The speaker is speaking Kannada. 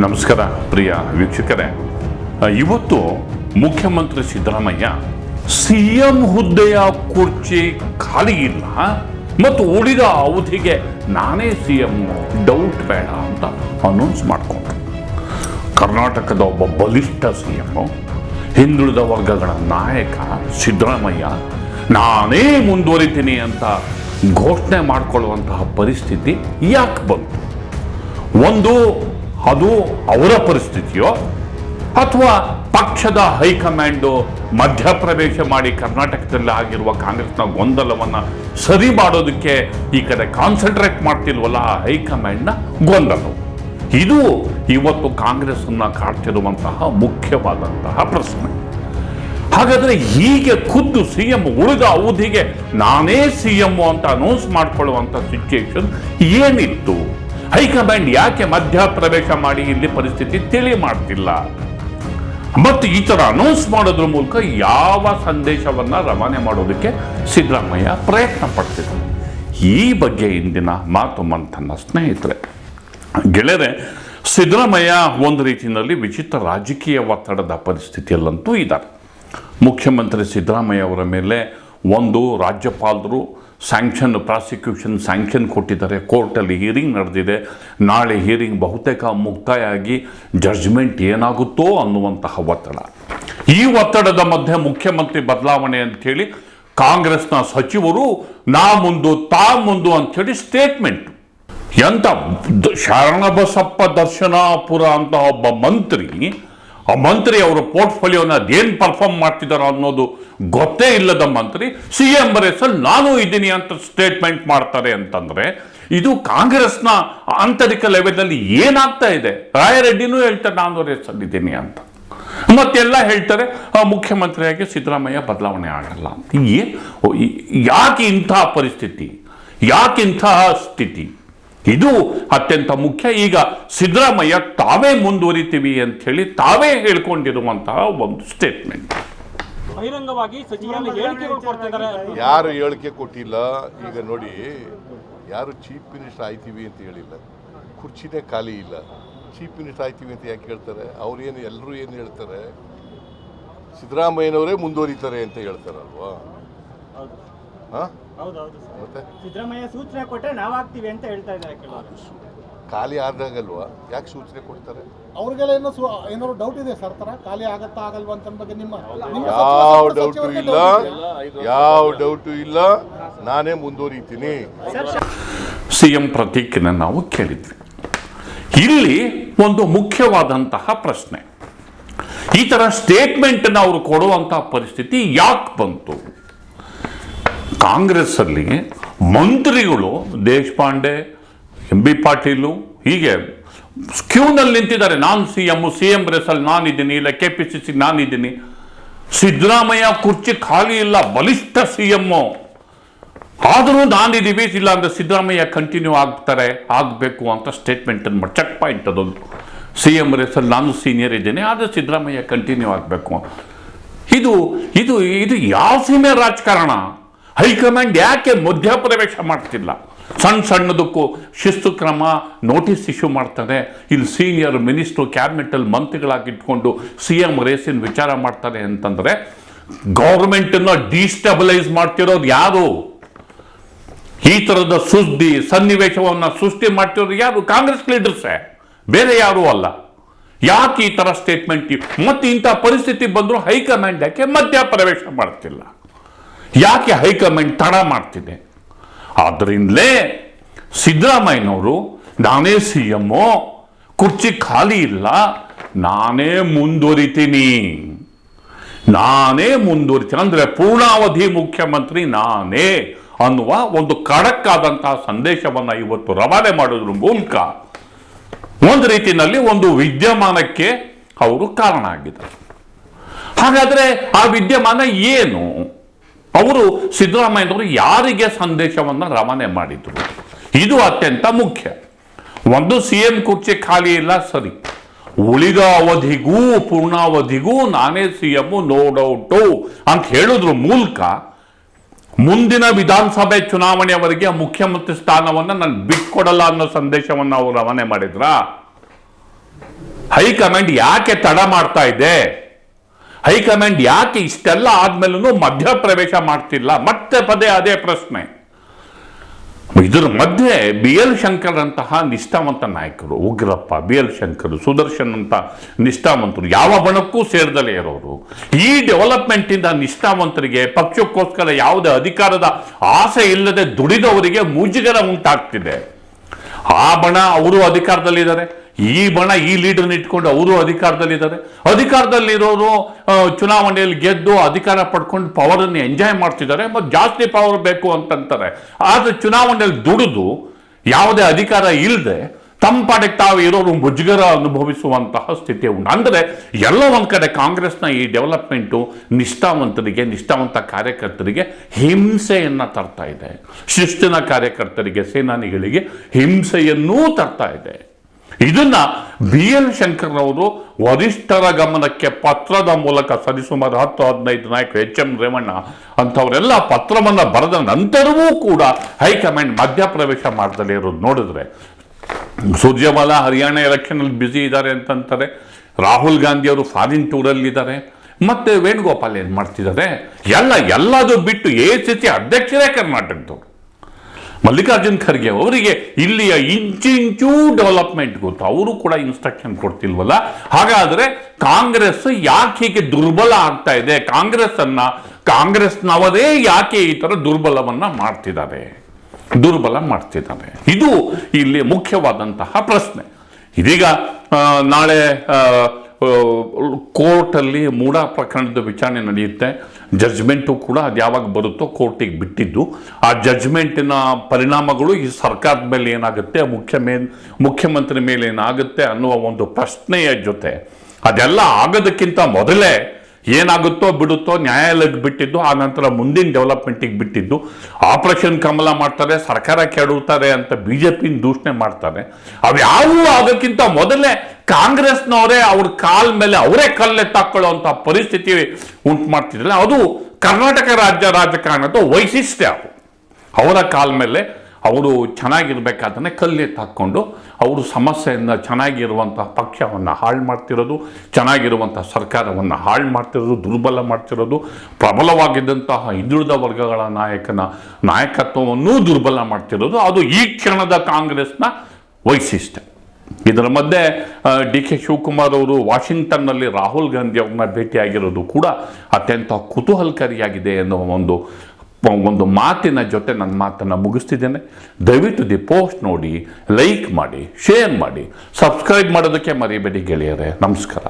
ನಮಸ್ಕಾರ, ಪ್ರಿಯ ವೀಕ್ಷಕರೇ. ಇವತ್ತು ಮುಖ್ಯಮಂತ್ರಿ ಸಿದ್ದರಾಮಯ್ಯ ಸಿ ಎಂ ಹುದ್ದೆಯ ಕುರ್ಚಿ ಖಾಲಿ ಇಲ್ಲ ಮತ್ತು ಉಳಿದ ಅವಧಿಗೆ ನಾನೇ ಸಿ ಎಂ ಡೌಟ್ ಬೇಡ ಅಂತ ಅನೌನ್ಸ್ ಮಾಡಿಕೊಂಡ್ರು. ಕರ್ನಾಟಕದ ಒಬ್ಬ ಬಲಿಷ್ಠ ಸಿ ಎಂ ಹಿಂದುಳಿದ ವರ್ಗಗಳ ನಾಯಕ ಸಿದ್ದರಾಮಯ್ಯ, ನಾನೇ ಮುಂದುವರಿತೀನಿ ಅಂತ ಘೋಷಣೆ ಮಾಡಿಕೊಳ್ಳುವಂತಹ ಪರಿಸ್ಥಿತಿ ಯಾಕೆ ಬಂತು? ಒಂದು ಅದು ಅವರ ಪರಿಸ್ಥಿತಿಯೋ? ಅಥವಾ ಪಕ್ಷದ ಹೈಕಮಾಂಡು ಮಧ್ಯಪ್ರವೇಶ ಮಾಡಿ ಕರ್ನಾಟಕದಲ್ಲಿ ಆಗಿರುವ ಕಾಂಗ್ರೆಸ್ನ ಗೊಂದಲವನ್ನು ಸರಿ ಮಾಡೋದಕ್ಕೆ ಈ ಕಡೆ ಕಾನ್ಸಂಟ್ರೇಟ್ ಮಾಡ್ತಿಲ್ವಲ್ಲ ಆ ಹೈಕಮಾಂಡ್ನ ಗೊಂದಲ? ಇದು ಇವತ್ತು ಕಾಂಗ್ರೆಸ್ಸನ್ನು ಕಾಡ್ತಿರುವಂತಹ ಮುಖ್ಯವಾದಂತಹ ಪ್ರಶ್ನೆ. ಹಾಗಾದರೆ ಹೀಗೆ ಖುದ್ದು ಸಿ ಎಂ ಉಳಿದ ಅವಧಿಗೆ ನಾನೇ ಸಿ ಎಂ ಅಂತ ಅನೌನ್ಸ್ ಮಾಡ್ಕೊಳ್ಳುವಂತ ಸಿಚುಯೇಷನ್ ಏನಿತ್ತು? ಹೈಕಮಾಂಡ್ ಯಾಕೆ ಮಧ್ಯ ಪ್ರವೇಶ ಮಾಡಿ ಇಲ್ಲಿ ಪರಿಸ್ಥಿತಿ ತಿಳಿ ಮಾಡ್ತಿಲ್ಲ ಮತ್ತು ಈ ಥರ ಅನೌನ್ಸ್ ಮಾಡೋದ್ರ ಮೂಲಕ ಯಾವ ಸಂದೇಶವನ್ನ ರವಾನೆ ಮಾಡೋದಕ್ಕೆ ಸಿದ್ದರಾಮಯ್ಯ ಪ್ರಯತ್ನ ಪಡ್ತಿದ್ದಾರೆ ಈ ಬಗ್ಗೆ ಇಂದಿನ ಮಾತು ಮಂಥನ ಸ್ನೇಹಿತರೆ. ಗೆಳೆಯರೆ, ಸಿದ್ದರಾಮಯ್ಯ ಒಂದು ರೀತಿಯಲ್ಲಿ ವಿಚಿತ್ರ ರಾಜಕೀಯ ಒತ್ತಡದ ಪರಿಸ್ಥಿತಿಯಲ್ಲಂತೂ ಇದ್ದಾರೆ. ಮುಖ್ಯಮಂತ್ರಿ ಸಿದ್ದರಾಮಯ್ಯ ಅವರ ಮೇಲೆ ಒಂದು ರಾಜ್ಯಪಾಲರು ಸ್ಯಾಂಕ್ಷನ್ ಪ್ರಾಸಿಕ್ಯೂಷನ್ ಸ್ಯಾಂಕ್ಷನ್ ಕೊಟ್ಟಿದ್ದಾರೆ. ಕೋರ್ಟಲ್ಲಿ ಹಿಯರಿಂಗ್ ನಡೆದಿದೆ. ನಾಳೆ ಹಿಯರಿಂಗ್ ಬಹುತೇಕ ಮುಕ್ತಾಯ ಆಗಿ ಜಡ್ಜ್ಮೆಂಟ್ ಏನಾಗುತ್ತೋ ಅನ್ನುವಂತಹ ಒತ್ತಡ. ಈ ಒತ್ತಡದ ಮಧ್ಯೆ ಮುಖ್ಯಮಂತ್ರಿ ಬದಲಾವಣೆ ಅಂಥೇಳಿ ಕಾಂಗ್ರೆಸ್ನ ಸಚಿವರು ನಾ ಮುಂದು, ತಾ ಮುಂದು ಅಂಥೇಳಿ ಸ್ಟೇಟ್ಮೆಂಟ್ ಎಂಥ ಶರಣಬಸಪ್ಪ ದರ್ಶನಾಪುರ ಅಂತ ಒಬ್ಬ ಮಂತ್ರಿ ಆ ಮಂತ್ರಿ ಅವರ ಪೋರ್ಟ್ಫೋಲಿಯೋನ ಅದೇನು ಪರ್ಫಾರ್ಮ್ ಮಾಡ್ತಿದ್ದಾರೆ ಅನ್ನೋದು ಗೊತ್ತೇ ಇಲ್ಲದ ಮಂತ್ರಿ ಸಿ ಎಂ ಬರೇಸಲ್ಲಿ ನಾನು ಇದ್ದೀನಿ ಅಂತ ಸ್ಟೇಟ್ಮೆಂಟ್ ಮಾಡ್ತಾರೆ ಅಂತಂದರೆ, ಇದು ಕಾಂಗ್ರೆಸ್ನ ಆಂತರಿಕ ಲೆವೆಲಲ್ಲಿ ಏನಾಗ್ತಾ ಇದೆ? ರಾಯರೆಡ್ಡಿನೂ ಹೇಳ್ತಾರೆ, ನಾನು ರೇಸಲ್ಲಿದ್ದೀನಿ ಅಂತ. ಮತ್ತೆಲ್ಲ ಹೇಳ್ತಾರೆ ಮುಖ್ಯಮಂತ್ರಿಯಾಗಿ ಸಿದ್ದರಾಮಯ್ಯ ಬದಲಾವಣೆ ಆಗಲ್ಲ ಏನ್ ಯಾಕೆ ಇಂತಹ ಪರಿಸ್ಥಿತಿ? ಯಾಕೆ ಇಂತಹ ಸ್ಥಿತಿ? ಇದು ಅತ್ಯಂತ ಮುಖ್ಯ. ಈಗ ಸಿದ್ದರಾಮಯ್ಯ ತಾವೇ ಮುಂದುವರಿತೀವಿ ಅಂತ ಹೇಳಿ ತಾವೇ ಹೇಳ್ಕೊಂಡಿರುವಂತಹ ಒಂದು ಸ್ಟೇಟ್ಮೆಂಟ್ ಯಾರು ಹೇಳಿಕೆ ಕೊಟ್ಟಿಲ್ಲ? ಈಗ ನೋಡಿ ಯಾರು ಚೀಫ್ ಮಿನಿಸ್ಟರ್ ಆಯ್ತೀವಿ ಅಂತ ಹೇಳಿಲ್ಲ. ಕುರ್ಚಿನೇ ಖಾಲಿ ಇಲ್ಲ. ಚೀಫ್ ಮಿನಿಸ್ಟರ್ ಆಯ್ತೀವಿ ಅಂತ ಯಾಕೆ ಹೇಳ್ತಾರೆ? ಅವ್ರೇನು ಎಲ್ಲರೂ ಏನು ಹೇಳ್ತಾರೆ? ಸಿದ್ದರಾಮಯ್ಯನವರೇ ಮುಂದುವರಿತಾರೆ ಅಂತ ಹೇಳ್ತಾರಲ್ವಾ? ಮತ್ತೆ? ಸಿದ್ದರಾಮಯ್ಯ ಸೂಚನೆ ಕೊಟ್ಟರೆ ನಾವಾಗ್ತೀವಿ ಅಂತ ಹೇಳ್ತಾ ಇದ್ದಾರೆ ಕೆಲವರು. ಖಾಲಿ ಆದಾಗಲ್ವಾ? ಯಾಕೆ ಸೂಚನೆ ಕೊಡ್ತಾರೆ? ಅವ್ರಿಗೆಲ್ಲ ಏನೋ ಏನಾದ್ರು ಡೌಟ್ ಇದೆ ಸರ್ ತರ ಖಾಲಿ ಆಗತ್ತಾ ಆಗಲ್ವಾ ಅಂತ ಬಗ್ಗೆ ನಿಮ್ಮ ನಿಮ್ಮ ಯಾವ ಡೌಟು ಇಲ್ಲ. ಯಾವ ಡೌಟು ಇಲ್ಲ. ನಾನೇ ಮುಂದುವರಿತೀನಿ. ಸಿ ಎಂ ಪ್ರತೀಕನ ನಾವು ಕೇಳಿದ್ವಿ. ಇಲ್ಲಿ ಒಂದು ಮುಖ್ಯವಾದಂತಹ ಪ್ರಶ್ನೆ. ಈ ತರ ಸ್ಟೇಟ್ಮೆಂಟ್ ಅವರು ಕೊಡುವಂತಹ ಪರಿಸ್ಥಿತಿ ಯಾಕೆ ಬಂತು? ಕಾಂಗ್ರೆಸ್ ಅಲ್ಲಿ ಮಂತ್ರಿಗಳು ದೇಶಪಾಂಡೆ, ಎಂ ಬಿ ಪಾಟೀಲು, ಹೀಗೆ ಕ್ಯೂನಲ್ಲಿ ನಿಂತಿದ್ದಾರೆ. ನಾನು ಸಿ ಎಂ ಸಿ ಎಂ ರೇಸಲ್ಲಿ ನಾನಿದ್ದೀನಿ. ಇಲ್ಲ, ಕೆ ಪಿ ಸಿ ಸಿ, ನಾನಿದ್ದೀನಿ. ಸಿದ್ದರಾಮಯ್ಯ ಕುರ್ಚಿ ಖಾಲಿ ಇಲ್ಲ. ಬಲಿಷ್ಠ ಸಿ ಎಮ್ಮು ಆದರೂ ನಾನಿದ್ದೀವಿ. ಇಲ್ಲ ಅಂದ್ರೆ ಸಿದ್ದರಾಮಯ್ಯ ಕಂಟಿನ್ಯೂ ಆಗ್ತಾರೆ. ಆಗಬೇಕು ಅಂತ ಸ್ಟೇಟ್ಮೆಂಟ್ ಮಾಡಿ. ಚೆಕ್ ಪಾಯಿಂಟ್ ಅದೊಂದು. ಸಿ ಎಂ ರೇಸಲ್ಲಿ ನಾನು ಸೀನಿಯರ್ ಇದ್ದೇನೆ. ಆದರೆ ಸಿದ್ದರಾಮಯ್ಯ ಕಂಟಿನ್ಯೂ ಆಗಬೇಕು ಇದು ಇದು ಇದು ಯಾವ ಸೀಮೆ ರಾಜಕಾರಣ? ಹೈಕಮಾಂಡ್ ಯಾಕೆ ಮಧ್ಯಪ್ರವೇಶ ಮಾಡ್ತಿಲ್ಲ? ಸಣ್ಣ ಸಣ್ಣದಕ್ಕೂ ಶಿಸ್ತು ಕ್ರಮ ನೋಟಿಸ್ ಇಶ್ಯೂ ಮಾಡ್ತಾರೆ ಇಲ್ಲಿ ಸೀನಿಯರ್ ಮಿನಿಸ್ಟ್ರು ಕ್ಯಾಬಿನೆಟಲ್ಲಿ ಮಂತ್ರಿಗಳಾಗಿ ಇಟ್ಕೊಂಡು ಸಿ ಎಂ ರೇಸಿನ ವಿಚಾರ ಮಾಡ್ತಾರೆ ಅಂತಂದ್ರೆ ಗೌರ್ಮೆಂಟನ್ನು ಡಿಸ್ಟೆಬಲೈಸ್ ಮಾಡ್ತಿರೋದು ಯಾರು? ಈ ತರದ ಸುದ್ದಿ, ಸನ್ನಿವೇಶವನ್ನ ಸೃಷ್ಟಿ ಮಾಡ್ತಿರೋದು ಯಾರು? ಕಾಂಗ್ರೆಸ್ ಲೀಡರ್ಸೇ? ಬೇರೆ ಯಾರೂ ಅಲ್ಲ. ಯಾಕೆ ಈ ತರ ಸ್ಟೇಟ್ಮೆಂಟ್ ಮತ್ತು ಇಂಥ ಪರಿಸ್ಥಿತಿ ಬಂದರೂ ಹೈಕಮಾಂಡ್ ಯಾಕೆ ಮಧ್ಯ ಪ್ರವೇಶ ಮಾಡ್ತಿಲ್ಲ? ಯಾಕೆ ಹೈಕಮಾಂಡ್ ತಡ ಮಾಡ್ತಿದೆ? ಆದ್ರಿಂದಲೇ ಸಿದ್ದರಾಮಯ್ಯನವರು, ನಾನೇ ಸಿ ಎಮ್ಮು ಕುರ್ಚಿ ಖಾಲಿ ಇಲ್ಲ, ನಾನೇ ಮುಂದುವರಿತೀನಿ. ನಾನೇ ಮುಂದುವರಿತೀನಿ. ಅಂದ್ರೆ ಪೂರ್ಣಾವಧಿ ಮುಖ್ಯಮಂತ್ರಿ ನಾನೇ ಅನ್ನುವ ಒಂದು ಖಡಕ್ ಆದಂತಹ ಸಂದೇಶವನ್ನ ಇವತ್ತು ರವಾನೆ ಮಾಡೋದ್ರ ಮೂಲಕ ಒಂದು ರೀತಿಯಲ್ಲಿ ಒಂದು ವಿದ್ಯಮಾನಕ್ಕೆ ಅವರು ಕಾರಣ ಆಗಿದ್ದಾರೆ. ಹಾಗಾದ್ರೆ ಆ ವಿದ್ಯಮಾನ ಏನು? ಅವರು ಸಿದ್ದರಾಮಯ್ಯನವರು ಯಾರಿಗೆ ಸಂದೇಶವನ್ನು ರವಾನೆ ಮಾಡಿದ್ರು? ಇದು ಅತ್ಯಂತ ಮುಖ್ಯ. ಒಂದು ಸಿ ಎಂ ಕುರ್ಚಿ ಖಾಲಿ ಇಲ್ಲ, ಸರಿ. ಉಳಿದ ಅವಧಿಗೂ, ಪೂರ್ಣಾವಧಿಗೂ ನಾನೇ ಸಿ ಎಂ ನೋ ಡೌಟು ಅಂತ ಹೇಳೋದ್ರ ಮೂಲಕ ಮುಂದಿನ ವಿಧಾನಸಭೆ ಚುನಾವಣೆಯವರೆಗೆ ಮುಖ್ಯಮಂತ್ರಿ ಸ್ಥಾನವನ್ನು ನಾನು ಬಿಟ್ಕೊಡಲ್ಲ ಅನ್ನೋ ಸಂದೇಶವನ್ನು ಅವರು ರವಾನೆ ಮಾಡಿದ್ರ? ಹೈಕಮಾಂಡ್ ಯಾಕೆ ತಡ ಮಾಡ್ತಾ ಇದೆ? ಹೈಕಮಾಂಡ್ ಯಾಕೆ ಇಷ್ಟೆಲ್ಲ ಆದ್ಮೇಲೂ ಮಧ್ಯಪ್ರವೇಶ ಮಾಡ್ತಿಲ್ಲ? ಮತ್ತೆ ಪದೇ ಅದೇ ಪ್ರಶ್ನೆ. ಇದರ ಮಧ್ಯೆ ಬಿ ಎಲ್ ಶಂಕರ್ ಅಂತಹ ನಿಷ್ಠಾವಂತ ನಾಯಕರು, ಉಗ್ರಪ್ಪ, ಬಿ ಎಲ್ ಶಂಕರ್, ಸುದರ್ಶನ್ ಅಂತ ನಿಷ್ಠಾವಂತರು, ಯಾವ ಬಣಕ್ಕೂ ಸೇರ್ದಲೇ ಇರೋರು, ಈ ಡೆವಲಪ್ಮೆಂಟ್ ಇಂದ ನಿಷ್ಠಾವಂತರಿಗೆ, ಪಕ್ಷಕ್ಕೋಸ್ಕರ ಯಾವುದೇ ಅಧಿಕಾರದ ಆಸೆ ಇಲ್ಲದೆ ದುಡಿದವರಿಗೆ ಮುಜುಗರ ಉಂಟಾಗ್ತಿದೆ. ಆ ಬಣ ಅವರು ಅಧಿಕಾರದಲ್ಲಿದ್ದಾರೆ. ಈ ಬಣ ಈ ಲೀಡರ್ನ ಇಟ್ಕೊಂಡು ಅವರು ಅಧಿಕಾರದಲ್ಲಿದ್ದಾರೆ. ಅಧಿಕಾರದಲ್ಲಿರೋರು ಚುನಾವಣೆಯಲ್ಲಿ ಗೆದ್ದು ಅಧಿಕಾರ ಪಡ್ಕೊಂಡು ಪವರನ್ನು ಎಂಜಾಯ್ ಮಾಡ್ತಿದ್ದಾರೆ. ಮತ್ತು ಜಾಸ್ತಿ ಪವರ್ ಬೇಕು ಅಂತಂತಾರೆ. ಆದರೆ ಚುನಾವಣೆಯಲ್ಲಿ ದುಡಿದು ಯಾವುದೇ ಅಧಿಕಾರ ಇಲ್ಲದೆ ತಮ್ಮ ಪಾಡಿಗೆ ತಾವು ಇರೋರು ಮುಜುಗರ ಅನುಭವಿಸುವಂತಹ ಸ್ಥಿತಿ ಉಂಟು. ಅಂದರೆ ಎಲ್ಲೋ ಒಂದು ಕಡೆ ಕಾಂಗ್ರೆಸ್ನ ಈ ಡೆವಲಪ್ಮೆಂಟು ನಿಷ್ಠಾವಂತರಿಗೆ, ನಿಷ್ಠಾವಂತ ಕಾರ್ಯಕರ್ತರಿಗೆ ಹಿಂಸೆಯನ್ನು ತರ್ತಾ ಇದೆ. ಶಿಸ್ತಿನ ಕಾರ್ಯಕರ್ತರಿಗೆ, ಸೇನಾನಿಗಳಿಗೆ ಹಿಂಸೆಯನ್ನೂ ತರ್ತಾ ಇದೆ. ಇದನ್ನ ಬಿ ಎಲ್ ಶಂಕರ್ ಅವರು ವರಿಷ್ಠರ ಗಮನಕ್ಕೆ ಪತ್ರದ ಮೂಲಕ ಸರಿಸುಮಾರು ಹತ್ತು ಹದಿನೈದು ನಾಯಕರು, ಎಚ್ ಎಂ ರೇವಣ್ಣ ಅಂಥವರೆಲ್ಲ ಪತ್ರವನ್ನ ಬರೆದ ನಂತರವೂ ಕೂಡ ಹೈಕಮಾಂಡ್ ಮಧ್ಯಪ್ರವೇಶ ಮಾಡ್ದಲೇ ಇರೋದು ನೋಡಿದ್ರೆ. ಸೂರ್ಯಮಾಲಾ ಹರಿಯಾಣ ಎಲೆಕ್ಷನಲ್ಲಿ ಬ್ಯುಸಿ ಇದ್ದಾರೆ ಅಂತಂತಾರೆ. ರಾಹುಲ್ ಗಾಂಧಿ ಅವರು ಫಾರಿನ್ ಟೂರಲ್ಲಿದ್ದಾರೆ ಮತ್ತೆ ವೇಣುಗೋಪಾಲ್ ಏನು ಮಾಡ್ತಿದ್ದಾರೆ? ಎಲ್ಲ ಎಲ್ಲದು ಬಿಟ್ಟು ಎ ಸಿ ಸಿ ಅಧ್ಯಕ್ಷರೇ ಕರ್ನಾಟಕದವರು. ಮಲ್ಲಿಕಾರ್ಜುನ್ ಖರ್ಗೆ ಅವರಿಗೆ ಇಲ್ಲಿಯ ಇಂಚಿಂಚೂ ಡೆವಲಪ್ಮೆಂಟ್ ಗೊತ್ತು. ಅವರು ಕೂಡ ಇನ್ಸ್ಟ್ರಕ್ಷನ್ ಕೊಡ್ತಿಲ್ವಲ್ಲ? ಹಾಗಾದರೆ ಕಾಂಗ್ರೆಸ್ ಯಾಕೆ ಹೀಗೆ ದುರ್ಬಲ ಆಗ್ತಾ ಇದೆ? ಕಾಂಗ್ರೆಸ್ ಅನ್ನ ಕಾಂಗ್ರೆಸ್ನವರೇ ಯಾಕೆ ಈ ತರ ದುರ್ಬಲವನ್ನ ಮಾಡ್ತಿದ್ದಾರೆ? ದುರ್ಬಲ ಮಾಡ್ತಿದ್ದಾರೆ. ಇದು ಇಲ್ಲಿ ಮುಖ್ಯವಾದಂತಹ ಪ್ರಶ್ನೆ. ಇದೀಗ ನಾಳೆ ಕೋರ್ಟಲ್ಲಿ ಮೂಡ ಪ್ರಕರಣದ ವಿಚಾರಣೆ ನಡೆಯುತ್ತೆ. ಜಡ್ಜ್ಮೆಂಟು ಕೂಡ ಅದು ಯಾವಾಗ ಬರುತ್ತೋ ಕೋರ್ಟಿಗೆ ಬಿಟ್ಟಿದ್ದು. ಆ ಜಜ್ಮೆಂಟಿನ ಪರಿಣಾಮಗಳು ಈ ಸರ್ಕಾರದ ಮೇಲೆ ಏನಾಗುತ್ತೆ? ಮುಖ್ಯ ಮೇನ್, ಮುಖ್ಯಮಂತ್ರಿ ಮೇಲೆ ಏನಾಗುತ್ತೆ ಅನ್ನುವ ಒಂದು ಪ್ರಶ್ನೆಯ ಜೊತೆ. ಅದೆಲ್ಲ ಆಗೋದಕ್ಕಿಂತ ಮೊದಲೇ ಏನಾಗುತ್ತೋ ಬಿಡುತ್ತೋ ನ್ಯಾಯಾಲಯಕ್ಕೆ ಬಿಟ್ಟಿದ್ದು, ಆ ನಂತರ ಮುಂದಿನ ಡೆವಲಪ್ಮೆಂಟಿಗೆ ಬಿಟ್ಟಿದ್ದು. ಆಪರೇಷನ್ ಕಮಲ ಮಾಡ್ತಾರೆ, ಸರ್ಕಾರ ಕೆಡುತ್ತಾರೆ ಅಂತ ಬಿ ಜೆ ಪಿನ ದೂಷಣೆ ಮಾಡ್ತಾರೆ. ಅವ್ಯಾವೂ ಆಗೋಕ್ಕಿಂತ ಮೊದಲೇ ಕಾಂಗ್ರೆಸ್ನವರೇ ಅವ್ರ ಕಾಲ್ ಮೇಲೆ ಅವರೇ ಕಲ್ಲೆತ್ತಾಕೊಳ್ಳುವಂಥ ಪರಿಸ್ಥಿತಿ ಉಂಟು ಮಾಡ್ತಿದ್ರೆ ಅದು ಕರ್ನಾಟಕ ರಾಜ್ಯ ರಾಜಕಾರಣದ ವೈಶಿಷ್ಟ್ಯ ಅವರ ಕಾಲ್ ಮೇಲೆ ಅವರು ಚೆನ್ನಾಗಿರ್ಬೇಕಾದ್ರೆ ಕಲ್ಲೆತ್ತು ಹಾಕ್ಕೊಂಡು ಅವರು ಸಮಸ್ಯೆಯಿಂದ ಚೆನ್ನಾಗಿರುವಂಥ ಪಕ್ಷವನ್ನು ಹಾಳು ಮಾಡ್ತಿರೋದು ಚೆನ್ನಾಗಿರುವಂಥ ಸರ್ಕಾರವನ್ನು ಹಾಳು ಮಾಡ್ತಿರೋದು, ದುರ್ಬಲ ಮಾಡ್ತಿರೋದು, ಪ್ರಬಲವಾಗಿದ್ದಂತಹ ಹಿಂದುಳಿದ ವರ್ಗಗಳ ನಾಯಕನ ನಾಯಕತ್ವವನ್ನೂ ದುರ್ಬಲ ಮಾಡ್ತಿರೋದು, ಅದು ಈ ಕ್ಷಣದ ಕಾಂಗ್ರೆಸ್ನ ವೈಶಿಷ್ಟ್ಯ. ಇದರ ಮಧ್ಯೆ ಡಿ ಕೆ ಶಿವಕುಮಾರ್ ಅವರು ವಾಷಿಂಗ್ಟನ್ನಲ್ಲಿ ರಾಹುಲ್ ಗಾಂಧಿ ಅವ್ರನ್ನ ಭೇಟಿಯಾಗಿರೋದು ಕೂಡ ಅತ್ಯಂತ ಕುತೂಹಲಕಾರಿಯಾಗಿದೆ ಎನ್ನುವ ಒಂದು ಒಂದು ಮಾತಿನ ಜೊತೆ ನನ್ನ ಮಾತನ್ನು ಮುಗಿಸ್ತಿದ್ದೇನೆ. ದಯವಿಟ್ಟು ದಿ ಪೋಸ್ಟ್ ನೋಡಿ, ಲೈಕ್ ಮಾಡಿ, ಶೇರ್ ಮಾಡಿ, ಸಬ್ಸ್ಕ್ರೈಬ್ ಮಾಡೋದಕ್ಕೆ ಮರಿಬೇಡಿ ಗೆಳೆಯರೆ. ನಮಸ್ಕಾರ.